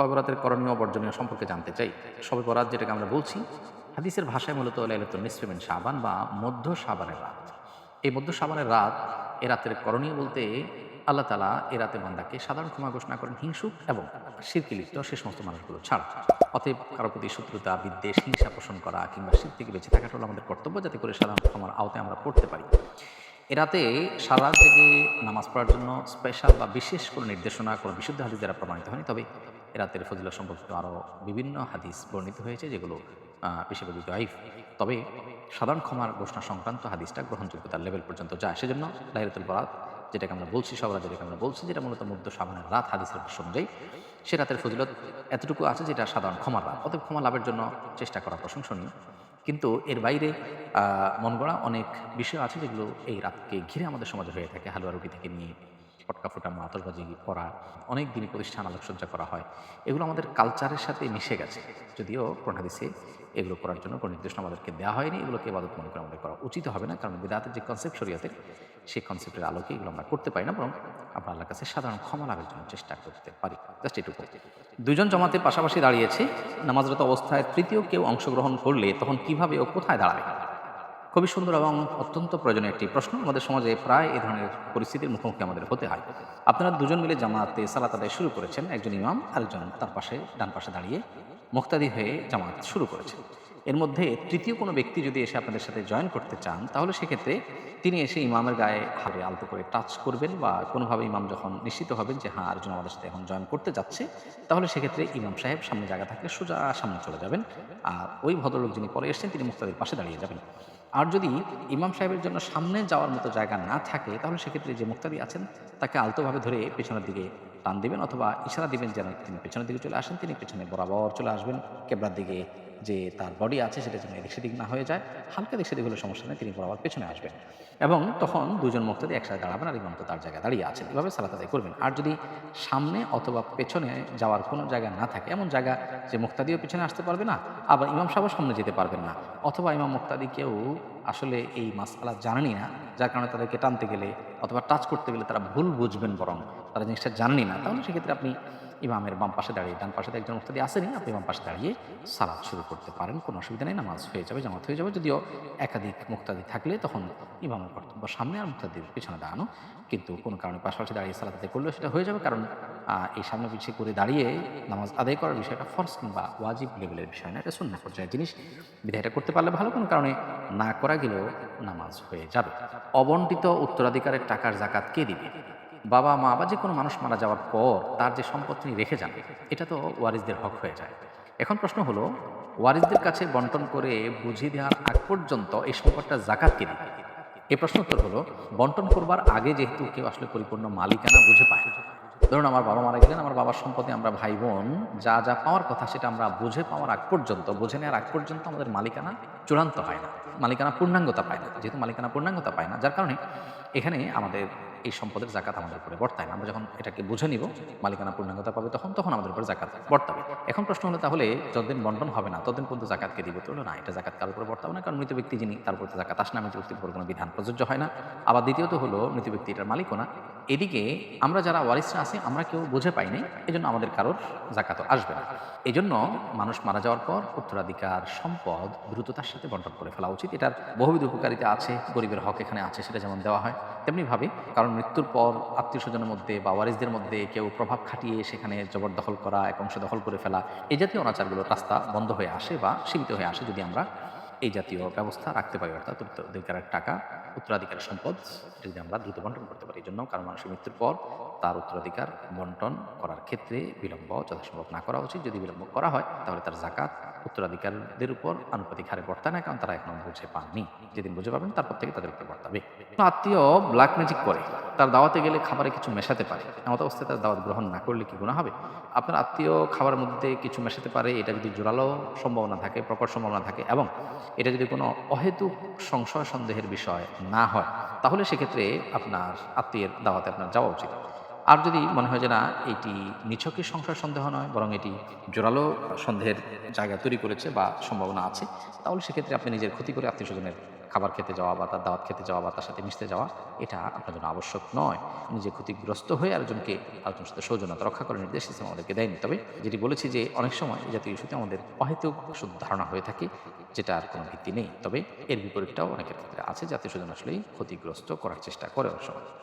শবে বরাতের করণীয় বর্জনীয় সম্পর্কে জানতে চাই। শবে বরাত যেটাকে আমরা বলছি, হাদিসের ভাষায় মূলত লাইলাতুল নিসফিমিন সাবান বা মধ্য সাবানের রাত। এই মধ্য সাবানের রাত, এ রাতের করণীয় বলতে আল্লাহ তালা এ রাতে বান্দাকে সাধারণ ক্ষমা ঘোষণা করেন হিংসুক এবং শিরকি লিপ্ত সে সমস্ত মানুষগুলো ছাড়। অতএব কারও প্রতি শত্রুতা, বিদ্বেষ, হিংসা পোষণ করা কিংবা শির থেকে বেঁচে থাকাটা হলো আমাদের কর্তব্য যাতে করে সাধারণ ক্ষমার আওতায় আমরা পড়তে পারি। এ রাতে সারা জেগে নামাজ পড়ার জন্য স্পেশাল বা বিশেষ কোনো নির্দেশনা, কোনো বিশুদ্ধ হাদিস দ্বারা প্রমাণিত হয়নি, তবে রাতের ফজিলত সম্পর্কিত আরও বিভিন্ন হাদিস বর্ণিত হয়েছে যেগুলো বেশিরভাগই গাইফ তবে সাধারণ ক্ষমার ঘোষণা সংক্রান্ত হাদিসটা গ্রহণযোগ্যতার লেভেল পর্যন্ত যায়। সেজন্য লাইলাতুল বরাত, যেটাকে আমরা বলছি সবরাত যেটাকে আমরা বলছি, যেটা মূলত মধ্য সাবানের রাত হাদিসের ভাষ্য অনুযায়ী, সে রাতের ফজিলত এতটুকু আছে যেটা সাধারণ ক্ষমার রাত। অতএব ক্ষমা লাভের জন্য চেষ্টা করা প্রশংসনীয়। কিন্তু এর বাইরে মন গড়া অনেক বিষয় আছে যেগুলো এই রাতকে ঘিরে আমাদের সমাজে হয়ে থাকে, হালুয়া রুটি থেকে নিয়ে পটকা ফোটানো আতসবাজি করা, অনেক দিনই প্রতিষ্ঠান আলোকসজ্জা করা হয়, এগুলো আমাদের কালচারের সাথে মিশে গেছে। যদিও প্রণাদিসে এগুলো করার জন্য কোনো নির্দেশনা আমাদেরকে দেওয়া হয়নি, এগুলোকে এবাদত মনে করে আমাদের করা উচিত হবে না, কারণ বিদাতের যে কনসেপ্ট শরীয়তের সেই কনসেপ্টের আলোকে এগুলো আমরা করতে পারি না, বরং আমরা আল্লাহর কাছে সাধারণ ক্ষমা লাভের জন্য চেষ্টা করতে পারি। জাস্ট এটুকু। দুজন জমাতে পাশাপাশি দাঁড়িয়েছে, নামাজরত অবস্থায় তৃতীয় কেউ অংশগ্রহণ করলে তখন কীভাবে ও কোথায় দাঁড়াবে? খুবই সুন্দর এবং অত্যন্ত প্রয়োজনীয় একটি প্রশ্ন। আমাদের সমাজে প্রায় এ ধরনের পরিস্থিতির মুখোমুখি আমাদের হতে হয়। আপনারা দুজন মিলে জামাতে সালাত আদায় শুরু করেছেন। একজন ইমাম, আরেকজন তার পাশে, ডান পাশে দাঁড়িয়ে মুক্তাদি হয়ে জামাত শুরু করেছেন। এর মধ্যে তৃতীয় কোনো ব্যক্তি যদি এসে আপনাদের সাথে জয়েন করতে চান, তাহলে সেক্ষেত্রে তিনি এসে ইমামের গায়ে হারে আলতো করে টাচ করবেন বা কোনোভাবে ইমাম যখন নিশ্চিত হবেন যে হ্যাঁ আরেকজন আমাদের সাথে এখন জয়েন করতে যাচ্ছে, তাহলে সেক্ষেত্রে ইমাম সাহেব সামনে জায়গা থাকলে সোজা সামনে চলে যাবেন। আর ওই ভদ্রলোক যিনি পরে এসছেন, তিনি মুক্তাদির পাশে দাঁড়িয়ে যাবেন। আর যদি ইমাম সাহেবের জন্য সামনে যাওয়ার মতো জায়গা না থাকে, তাহলে সেক্ষেত্রে যে মুক্তাদি আছেন, তাকে আলতোভাবে ধরে পেছনের দিকে টান দিবেন অথবা ইশারা দিবেন যেন তিনি পেছনের দিকে চলে আসেন, তিনি পেছনে বরাবর চলে আসবেন। কেবলার দিকে যে তার বডি আছে সেটা যেন এদিক সেদিক না হয়ে যায়, হালকা দিক সেদিক হলে সমস্যা নেই, তিনি বরাবর পেছনে আসবেন। এবং তখন দুজন মুক্তাদি একসাথে দাঁড়াবেন আর ইমাম তো তার জায়গায় দাঁড়িয়ে আছেন। এভাবে সালাত আদায় করবেন। আর যদি সামনে অথবা পেছনে যাওয়ার কোনো জায়গা না থাকে, এমন জায়গা যে মুক্তাদিও পেছনে আসতে পারবে না, আবার ইমাম সাহেবও সামনে যেতে পারবেন না, অথবা ইমাম মুক্তাদি কেউ আসলে এই মাসালা জানেনি না, যার কারণে তাদেরকে টানতে গেলে অথবা টাচ করতে গেলে তারা ভুল বুঝবেন বরং তারা জিনিসটা জানেনি না, তাহলে সেক্ষেত্রে আপনি ইমামের বাম পাশে দাঁড়িয়ে, ডান পাশে একজন মুক্তাদি আসেনি, আপনি বাম পাশে দাঁড়িয়ে সালাদ শুরু করতে পারেন, কোনো অসুবিধা নেই, নামাজ হয়ে যাবে, জামাত হয়ে যাবে, যদিও একাধিক মুক্তাদি থাকলে তখন ইমামের কর্তব্য সামনে আর মুক্তাদির পিছনে দাঁড়ানো, কিন্তু কোনো কারণে পাশাপাশি দাঁড়িয়ে সালাদ করলেও সেটা হয়ে যাবে, কারণ এই সামনে পিছিয়ে করে দাঁড়িয়ে নামাজ আদায় করার বিষয়টা ফর্স কিংবা ওয়াজিব লেভেলের বিষয় না, এটা শূন্য পর্যায়ের জিনিস। বিধায় এটা করতে পারলে ভালো, কোনো কারণে না করা গেলেও নামাজ হয়ে যাবে। অবন্টিত উত্তরাধিকারের টাকার জাকাত কে দিবে? বাবা মা বা যে কোনো মানুষ মারা যাওয়ার পর তার যে সম্পদ তিনি রেখে যান, এটা তো ওয়ারিসদের হক হয়ে যায়। এখন প্রশ্ন হলো, ওয়ারিসদের কাছে বন্টন করে বুঝিয়ে দেওয়ার আগ পর্যন্ত এই সম্পদটা জাকাত কে দিবে এই প্রশ্ন উত্তর হলো, বন্টন করবার আগে যেহেতু কেউ আসলে পরিপূর্ণ মালিকানা বুঝে পায়। ধরুন আমার বাবা মারা গেলেন, আমার বাবার সম্পদে আমরা ভাই বোন যা যা পাওয়ার কথা সেটা আমরা বুঝে পাওয়ার আগ পর্যন্ত, বুঝে নেওয়ার আগ পর্যন্ত আমাদের মালিকানা চূড়ান্ত হয় না। মালিকানা পূর্ণাঙ্গতা পায় না, যেহেতু মালিকানা পূর্ণাঙ্গতা পায় না, যার কারণে এখানে আমাদের এই সম্পদের জাকাত আমাদের উপরে বর্তায় না। আমরা যখন এটাকে বুঝে নিব, মালিকানা পূর্ণাঙ্গতা পাবে, তখন তখন আমাদের উপরে জাকাত বর্তাবে। এখন প্রশ্ন হলো তাহলে যতদিন বন্টন হবে না, ততদিন পর্যন্ত জাকাতকে দিবে তো না? এটা জাকাত কারোর উপরে বর্তাবে না? কারণ মৃত ব্যক্তি যিনি, তার উপরে জাকাত আসে না। মৃত ব্যক্তির উপর কোনো বিধান প্রযোজ্য হয় না। আবার দ্বিতীয়ত হলো মৃত ব্যক্তি এটার মালিকও না। এদিকে আমরা যারা ওয়ারিসরা আছি, আমরা কেউ বুঝে পাইনি এই জন্য আমাদের কারোর জাকাতও আসবে না। এই জন্য মানুষ মারা যাওয়ার পর উত্তরাধিকার, সম্পদ দ্রুততার সাথে বন্টন করে ফেলা উচিত। এটার বহুবিধ উপকারিতা আছে, গরিবের হক এখানে আছে, সেটা যেমন দেওয়া হয়, তেমনিভাবে কারণ মৃত্যুর পর আত্মীয় স্বজনের মধ্যে বা ওয়ারিসদের মধ্যে কেউ প্রভাব খাটিয়ে সেখানে জবরদখল করা এক অংশ দখল করে ফেলা এই জাতীয় অনাচারগুলোর রাস্তা বন্ধ হয়ে আসে বা সীমিত হয়ে আসে যদি আমরা এই জাতীয় ব্যবস্থা রাখতে পারি, অর্থাৎ উত্তরাধিকারের টাকা উত্তরাধিকারের সম্পদ যদি আমরা দ্রুত বন্টন করতে পারি। এই জন্য কারণ মানুষের মৃত্যুর পর তার উত্তরাধিকার বন্টন করার ক্ষেত্রে বিলম্ব, যথাসম্ভব না করা উচিত। যদি বিলম্ব করা হয়, তাহলে তার জাকাত উত্তরাধিকারদের উপর আনুপাতিক হারে বর্তায় না কারণ তারা এখন বুঝে পাননি। যেদিন বুঝে পাবেন, তারপর থেকে তাদের উপর বর্তাবে আত্মীয় ব্ল্যাক ম্যাজিক করে, তার দাওয়াতে গেলে খাবারে কিছু মেশাতে পারে এমন অবস্থায় তার দাওয়াত গ্রহণ না করলে কি গুণা হবে? আপনার আত্মীয় খাবারের মধ্যে কিছু মেশাতে পারে, এটা যদি জোরালো সম্ভাবনা থাকে, প্রকট সম্ভাবনা থাকে, এবং এটা যদি কোনো অহেতুক সংশয় সন্দেহের বিষয় না হয়, তাহলে সেক্ষেত্রে আপনার আত্মীয়ের দাওয়াতে আপনার যাওয়া উচিত। আর যদি মনে হয় যে না, এটি নিছকের সংশয় সন্দেহ নয়, বরং এটি জোরালো সন্দেহের জায়গা তৈরি করেছে বা সম্ভাবনা আছে, তাহলে সেক্ষেত্রে আপনি নিজের ক্ষতি করে আত্মীয় স্বজনের খাবার খেতে যাওয়া বা তার দাওয়াত খেতে যাওয়া বা তার সাথে মিশতে যাওয়া, এটা আপনার জন্য আবশ্যক নয়। নিজে ক্ষতিগ্রস্ত হয়ে আরেকজনকে আরেকজনের সাথে সৌজন্যতা রক্ষা করার নির্দেশ ইসলাম আমাদেরকে দেয়নি। তবে যেটি বলেছি যে অনেক সময় জাতীয় ইস্যুতে আমাদের অহেতুক শুধু ধারণা হয়ে থাকে, যেটা আর কোনো ভিত্তি নেই। তবে এর বিপরীতটাও অনেকের ক্ষেত্রে আছে, জাতীয় স্বজন আসলেই ক্ষতিগ্রস্ত করার চেষ্টা করে অনেক সময়।